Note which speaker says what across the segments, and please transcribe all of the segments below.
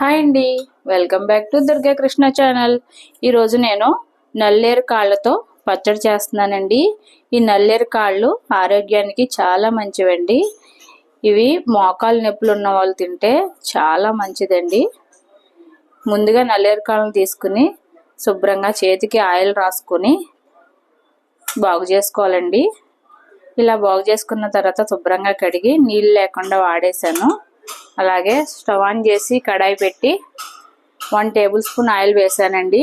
Speaker 1: Hi అండి. Welcome back to Durga Krishna channel. ఈరోజు నేను నల్లేరు కాళ్ళతో పచ్చడి చేస్తున్నానండి. ఈ నల్లేరు కాళ్ళు ఆరోగ్యానికి చాలా మంచివండి. ఇవి మోకాలు నొప్పులు ఉన్న వాళ్ళు తింటే చాలా మంచిదండి. ముందుగా నల్లేరు కాళ్ళను తీసుకుని శుభ్రంగా చేతికి ఆయిల్ రాసుకొని బాగు చేసుకోవాలండి. ఇలా బాగు చేసుకున్న తర్వాత శుభ్రంగా కడిగి నీళ్ళు లేకుండా వాడేసాను అలాగే స్టవ్ ఆన్ చేసి కడాయి పెట్టి వన్ టేబుల్ స్పూన్ ఆయిల్ వేసానండి.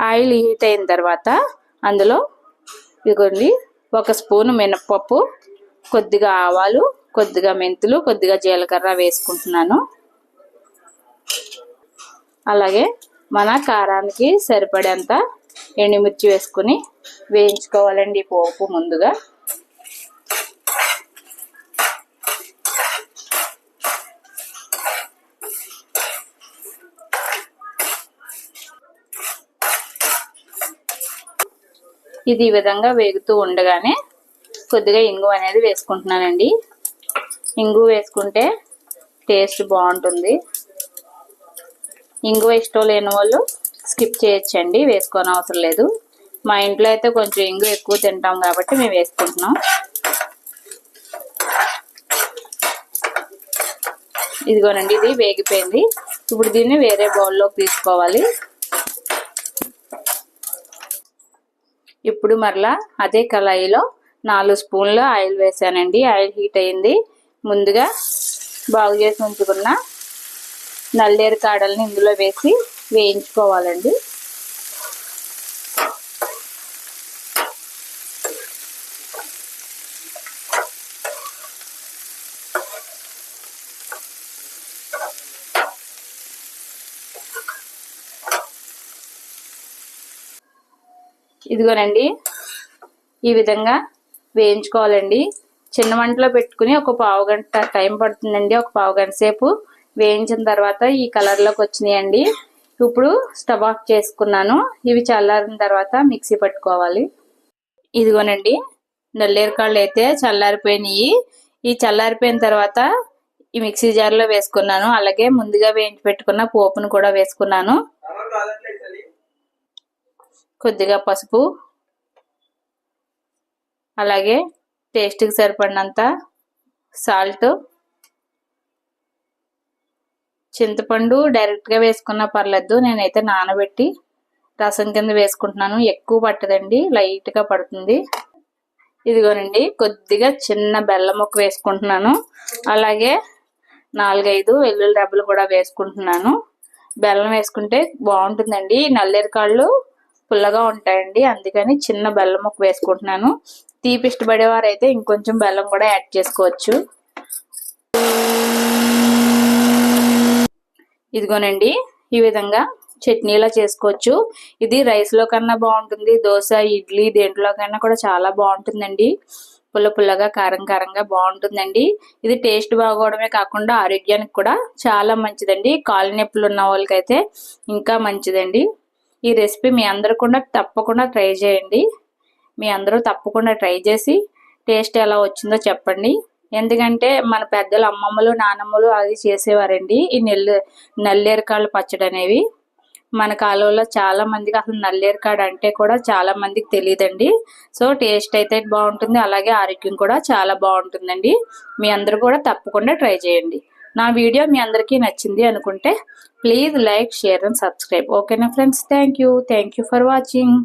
Speaker 1: ఆయిల్ హీట్ అయిన తర్వాత అందులో ఇదిగోండి ఒక స్పూన్ మినప్పప్పు కొద్దిగా ఆవాలు కొద్దిగా మెంతులు కొద్దిగా జీలకర్ర వేసుకుంటున్నాను. అలాగే మన కారానికి సరిపడేంత ఎండుమిర్చి వేసుకుని వేయించుకోవాలండి పోపు ముందుగా. ఇది ఈ విధంగా వేగుతూ ఉండగానే కొద్దిగా ఇంగు అనేది వేసుకుంటున్నానండి. ఇంగు వేసుకుంటే టేస్ట్ బాగుంటుంది. ఇంగు ఇష్టం లేని వాళ్ళు స్కిప్ చేయొచ్చండి వేసుకోని అవసరం లేదు. మా ఇంట్లో అయితే కొంచెం ఇంగు ఎక్కువ తింటాం కాబట్టి మేము వేసుకుంటున్నాం. ఇదిగోనండి ఇది వేగిపోయింది. ఇప్పుడు దీన్ని వేరే బౌల్లోకి తీసుకోవాలి. ఇప్పుడు మరలా అదే కళాయిలో నాలుగు స్పూన్లు ఆయిల్ వేసానండి. ఆయిల్ హీట్ అయింది. ముందుగా బాగు చేసి ఉంచుకున్న నల్లేరు కాడల్ని ఇందులో వేసి వేయించుకోవాలండి. ఇదిగోనండి. ఈ విధంగా వేయించుకోవాలండి. చిన్న మంటలో పెట్టుకుని ఒక పావు గంట టైం పడుతుందండి. ఒక పావు గంట సేపు వేయించిన తర్వాత ఈ కలర్లోకి వచ్చినాయండి. ఇప్పుడు స్టవ్ ఆఫ్ చేసుకున్నాను. ఇవి చల్లారిన తర్వాత మిక్సీ పట్టుకోవాలి. ఇదిగోనండి నల్లేరు కాళ్ళు అయితే చల్లారిపోయినాయి. ఈ చల్లారిపోయిన తర్వాత ఈ మిక్సీ జార్లో వేసుకున్నాను. అలాగే ముందుగా వేయించి పెట్టుకున్న పోపును కూడా వేసుకున్నాను. కొద్దిగా పసుపు అలాగే టేస్ట్కి సరిపడినంత సాల్ట్ చింతపండు డైరెక్ట్గా వేసుకున్నా పర్లేదు. నేనైతే నానబెట్టి రసం కింద వేసుకుంటున్నాను. ఎక్కువ పట్టదండి లైట్గా పడుతుంది. ఇదిగోనండి కొద్దిగా చిన్న బెల్లం ముక్క వేసుకుంటున్నాను. అలాగే నాలుగైదు వెల్లుల్లి రెబ్బలు కూడా వేసుకుంటున్నాను. బెల్లం వేసుకుంటే బాగుంటుందండి. నల్లేరు కాళ్ళు పుల్లగా ఉంటాయండి. అందుకని చిన్న బెల్లం ముక్క వేసుకుంటున్నాను. తీపి ఇష్టపడేవారు అయితే ఇంకొంచెం బెల్లం కూడా యాడ్ చేసుకోవచ్చు. ఇదిగోనండి ఈ విధంగా చట్నీలా చేసుకోవచ్చు. ఇది రైస్లో కన్నా బాగుంటుంది దోశ ఇడ్లీ దేంట్లో కన్నా కూడా చాలా బాగుంటుందండి. పుల్ల పుల్లగా కారం కారంగా బాగుంటుందండి. ఇది టేస్ట్ బాగోవడమే కాకుండా ఆరోగ్యానికి కూడా చాలా మంచిదండి. కాలు నొప్పులు ఉన్న వాళ్ళకైతే ఇంకా మంచిదండి. ఈ రెసిపీ మీ అందరు కూడా తప్పకుండా ట్రై చేయండి. మీ అందరూ తప్పకుండా ట్రై చేసి టేస్ట్ ఎలా వచ్చిందో చెప్పండి. ఎందుకంటే మన పెద్దలు అమ్మమ్మలు నానమ్మలు అది చేసేవారండి. ఈ నెల్లు నల్లేరకాయలు పచ్చడి అనేవి. మన కాలంలో చాలా మందికి అసలు నల్లేరకాడ అంటే కూడా చాలా మందికి తెలియదండి సో టేస్ట్ అయితే బాగుంటుంది. అలాగే ఆరోగ్యం కూడా చాలా బాగుంటుందండి. మీ అందరూ కూడా తప్పకుండా ట్రై చేయండి. నా వీడియో మీ అందరికీ నచ్చింది అనుకుంటే please like share and subscribe. ఓకేనా friends? Thank you. Thank you for watching.